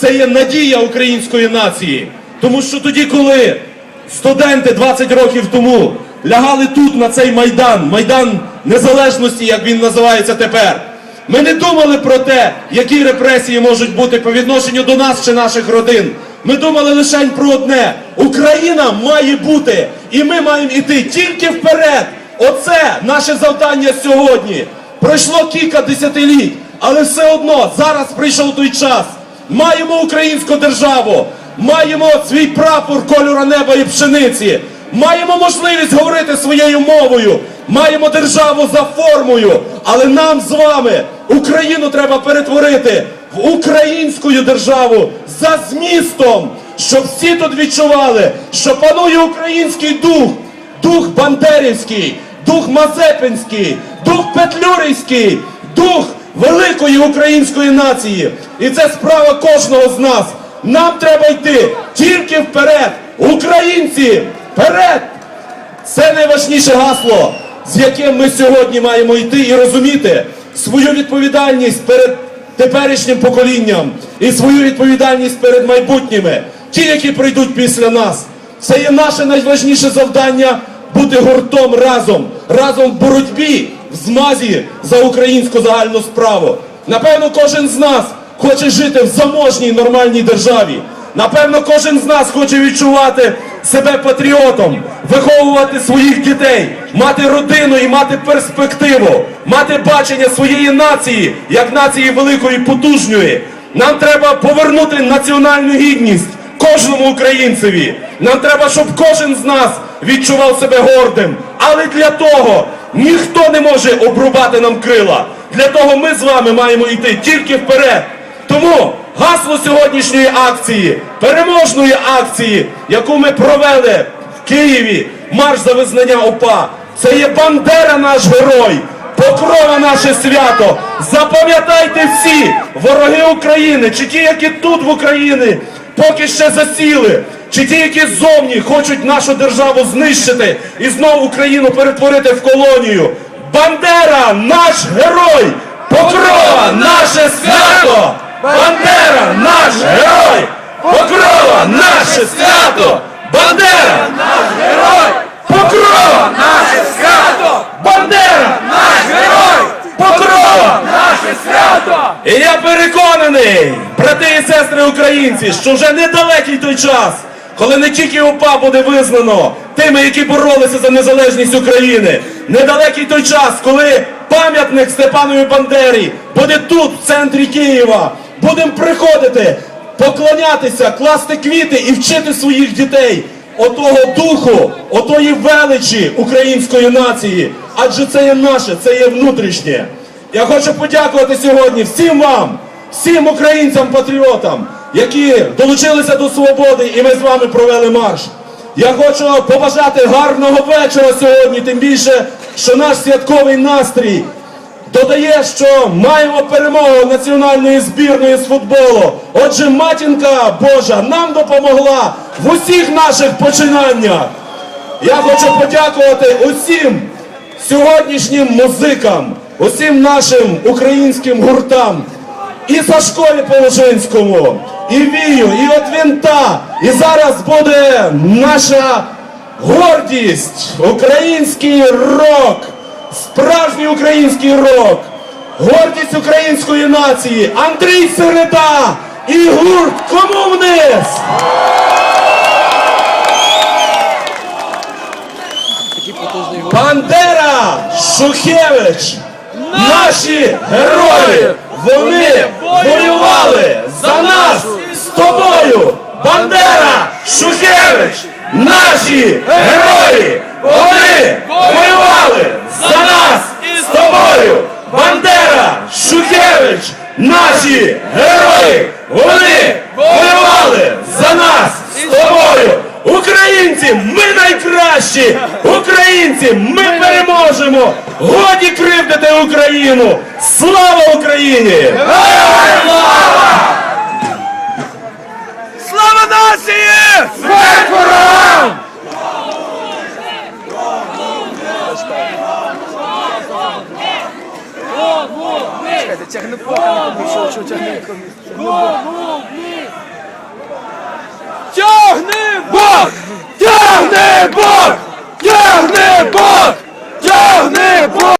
це є надія української нації. Тому що тоді, коли студенти 20 років тому лягали тут, на цей майдан, майдан незалежності, як він називається тепер. Ми не думали про те, які репресії можуть бути по відношенню до нас чи наших родин. Ми думали лише про одне: Україна має бути, і ми маємо йти тільки вперед. Оце наше завдання сьогодні. Пройшло кілька десятиліть, але все одно зараз прийшов той час. Маємо українську державу, маємо свій прапор кольора неба і пшениці. Маємо можливість говорити своєю мовою, маємо державу за формою, але нам з вами Україну треба перетворити в українську державу за змістом, щоб всі тут відчували, що панує український дух, дух Бандерівський, дух Мазепинський, дух Петлюрівський, дух великої української нації. І це справа кожного з нас. Нам треба йти тільки вперед. Українці, вперед! Це найважніше гасло, з яким ми сьогодні маємо йти і розуміти свою відповідальність перед теперішнім поколінням і свою відповідальність перед майбутніми, ті, які прийдуть після нас. Це є наше найважніше завдання бути гуртом разом, разом в боротьбі, в змазі за українську загальну справу. Напевно, кожен з нас хоче жити в заможній нормальній державі. Напевно, кожен з нас хоче відчувати себе патріотом, виховувати своїх дітей, мати родину і мати перспективу, мати бачення своєї нації як нації великої потужної. Нам треба повернути національну гідність кожному українцеві. Нам треба, щоб кожен з нас відчував себе гордим. Але для того ніхто не може обрубати нам крила. Для того ми з вами маємо йти тільки вперед. Тому гасло сьогоднішньої акції, переможної акції, яку ми провели в Києві, марш за визнання ОПА, це є Бандера наш герой, покрова наше свято. Запам'ятайте всі вороги України, чи ті, які тут в Україні поки ще засіли, чи ті, які ззовні хочуть нашу державу знищити і знову Україну перетворити в колонію. Бандера наш герой! Покрова наше свято! Бандера наш герой! Покрова наше свято! Бандера наш герой! Покрова наше свято! Бандера наш герой! Покрова наше свято! І я переконаний, брати і сестри українці, що вже недалекий той час, коли не тільки УПА буде визнано тими, які боролися за незалежність України. Недалекий той час, коли пам'ятник Степанові Бандері буде тут, в центрі Києва. Будемо приходити, поклонятися, класти квіти і вчити своїх дітей отого духу, отої величі української нації. Адже це є наше, це є внутрішнє. Я хочу подякувати сьогодні всім вам, всім українцям-патріотам, які долучилися до свободи, і ми з вами провели марш. Я хочу побажати гарного вечора сьогодні, тим більше, що наш святковий настрій додає, що маємо перемогу національної збірної з футболу. Отже, матінка Божа нам допомогла в усіх наших починаннях. Я хочу подякувати усім сьогоднішнім музикам, усім нашим українським гуртам. І Сашкові Положинському, і Вію, і от Вінта. І зараз буде наша гордість, український рок, справжній український рок, гордість української нації, Андрій Середа і гурт Кому вниз! Бандера Шухевич, наші герої, вони тобою. Бандера Шухевич, наші герої, вони воювали за нас з тобою. Бандера Шухевич, наші герої, вони воювали за нас з тобою. Українці, ми найкращі! Українці, ми переможемо! Годі кривдити Україну! Слава Україні! Слава нації! Смерть ворогам! Тягни пахне, що, що тягни Тягни Бог! Тягни Бог! Тягни Бог! Тягни Бог!